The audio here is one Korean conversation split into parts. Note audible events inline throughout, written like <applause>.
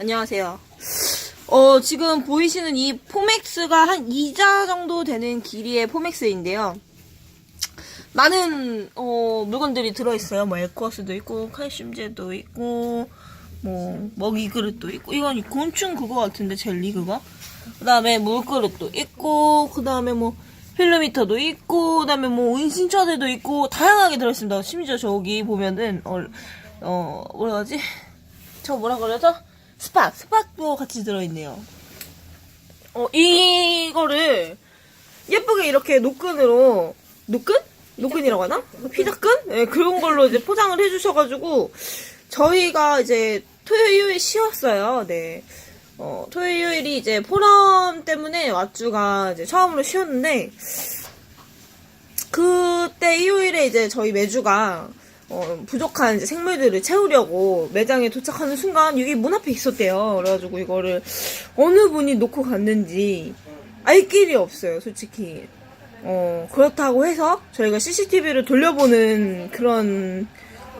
안녕하세요. 어, 지금 보이시는 이 포맥스가 한 2자 정도 되는 길이의 포맥스인데요. 많은, 어, 물건들이 들어있어요. 뭐, 에코어스도 있고, 칼슘제도 있고, 뭐, 먹이 그릇도 있고, 이건 곤충 그거 같은데, 젤리 그거? 그 다음에 물그릇도 있고, 그 다음에 뭐, 필로미터도 있고, 그 다음에 뭐, 은신처들도 있고, 다양하게 들어있습니다. 심지어 저기 보면은, 어, 어, 뭐라 하지? 저 뭐라 그러죠? 스팟, 스팟도 같이 들어있네요. 어, 이거를 예쁘게 이렇게 노끈으로, 노끈? 노끈이라고 하나? 피자끈? 네, 그런 걸로 이제 포장을 해주셔가지고, 저희가 이제 토요일 쉬었어요. 네. 어, 토요일이 이제 포럼 때문에 왓주가 이제 처음으로 쉬었는데, 그때 일요일에 이제 저희 매주가 어, 부족한 생물들을 채우려고 매장에 도착하는 순간 여기 문 앞에 있었대요. 그래가지고 이거를 어느 분이 놓고 갔는지 알 길이 없어요, 솔직히. 어, 그렇다고 해서 저희가 CCTV를 돌려보는 그런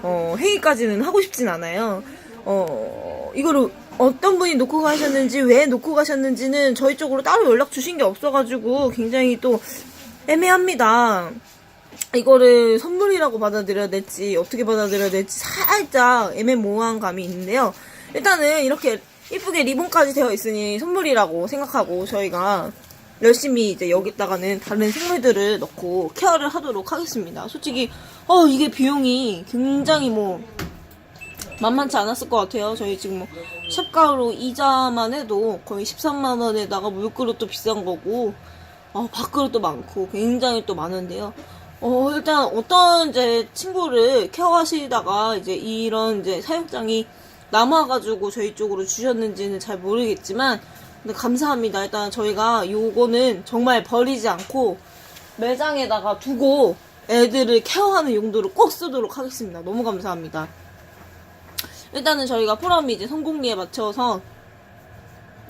어, 행위까지는 하고 싶진 않아요. 어, 이거를 어떤 분이 놓고 가셨는지, 왜 놓고 가셨는지는 저희 쪽으로 따로 연락 주신 게 없어가지고 굉장히 또 애매합니다. 이거를 선물이라고 받아들여야 될지 어떻게 받아들여야 될지 살짝 애매모호한 감이 있는데요. 일단은 이렇게 이쁘게 리본까지 되어 있으니 선물이라고 생각하고 저희가 열심히 이제 여기다가는 다른 생물들을 넣고 케어를 하도록 하겠습니다. 솔직히 어 이게 비용이 굉장히 뭐 만만치 않았을 것 같아요. 저희 지금 뭐 샵가로 이자만 해도 거의 13만 원에다가 물그릇도 비싼 거고 어, 밥그릇도 많고 굉장히 또 많은데요. 어, 일단 어떤 이제 친구를 케어하시다가 이제 이런 이제 사육장이 남아가지고 저희 쪽으로 주셨는지는 잘 모르겠지만 근데 감사합니다. 일단 저희가 요거는 정말 버리지 않고 매장에다가 두고 애들을 케어하는 용도로 꼭 쓰도록 하겠습니다. 너무 감사합니다. 일단은 저희가 포럼이 이제 성공리에 맞춰서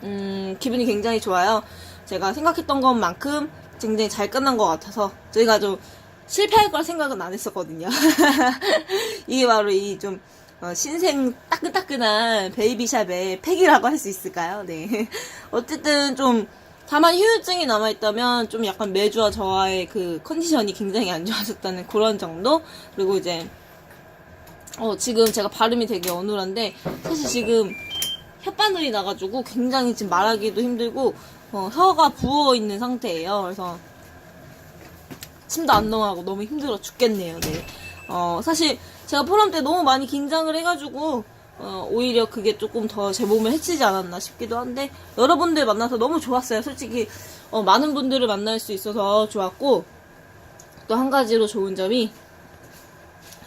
음, 기분이 굉장히 좋아요. 제가 생각했던 것만큼 굉장히 잘 끝난 것 같아서 저희가 좀 실패할 걸 생각은 안 했었거든요. <laughs> 이게 바로 이 좀 신생 따끈따끈한 베이비샵의 팩이라고 할 수 있을까요? 네. <laughs> 어쨌든 좀 다만 휴유증이 남아있다면 좀 약간 매주와 저와의 그 컨디션이 굉장히 안 좋아졌다는 그런 정도? 그리고 이제 어, 지금 제가 발음이 되게 어눌한데, 사실 지금 혓바늘이 나가지고 굉장히 지금 말하기도 힘들고, 어, 혀가 부어 있는 상태예요. 그래서, 침도 안 넘어가고 너무 힘들어 죽겠네요, 네. 어, 사실 제가 포럼 때 너무 많이 긴장을 해가지고, 어, 오히려 그게 조금 더 제 몸을 해치지 않았나 싶기도 한데, 여러분들 만나서 너무 좋았어요. 솔직히, 어, 많은 분들을 만날 수 있어서 좋았고, 또 한 가지로 좋은 점이,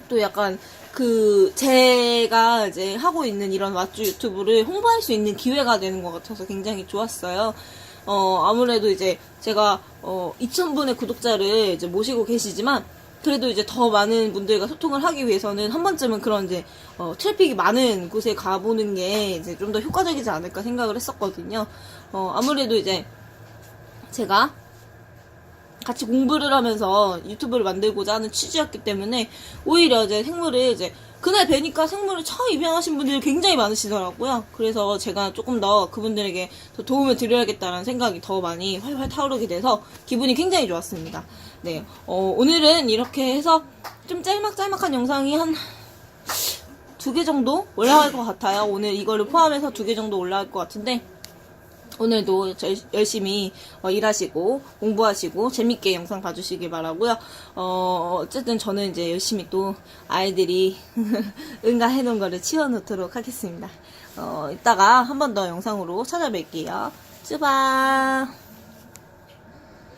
또 약간 그 제가 이제 하고 있는 이런 왓쭈 유튜브를 홍보할 수 있는 기회가 되는 것 같아서 굉장히 좋았어요. 어 아무래도 이제 제가 어 2,000분의 구독자를 이제 모시고 계시지만 그래도 이제 더 많은 분들과 소통을 하기 위해서는 한 번쯤은 그런 이제 어 트래픽이 많은 곳에 가보는 게 이제 좀 더 효과적이지 않을까 생각을 했었거든요. 어 아무래도 이제 제가 같이 공부를 하면서 유튜브를 만들고자 하는 취지였기 때문에 오히려 이제 생물을 이제 그날 뵈니까 생물을 처음 입양하신 분들이 굉장히 많으시더라고요. 그래서 제가 조금 더 그분들에게 더 도움을 드려야겠다는 생각이 더 많이 활활 타오르게 돼서 기분이 굉장히 좋았습니다. 네, 어, 오늘은 이렇게 해서 좀 짤막짤막한 영상이 한 두 개 정도 올라갈 것 같아요. 오늘 이거를 포함해서 두 개 정도 올라갈 것 같은데 오늘도 절- 열심히 어, 일하시고 공부하시고 재밌게 영상 봐주시길 바라고요. 어, 어쨌든 저는 이제 열심히 또 아이들이 <laughs> 응가해 놓은 거를 치워놓도록 하겠습니다. 어, 이따가 한 번 더 영상으로 찾아뵐게요. 쯔바.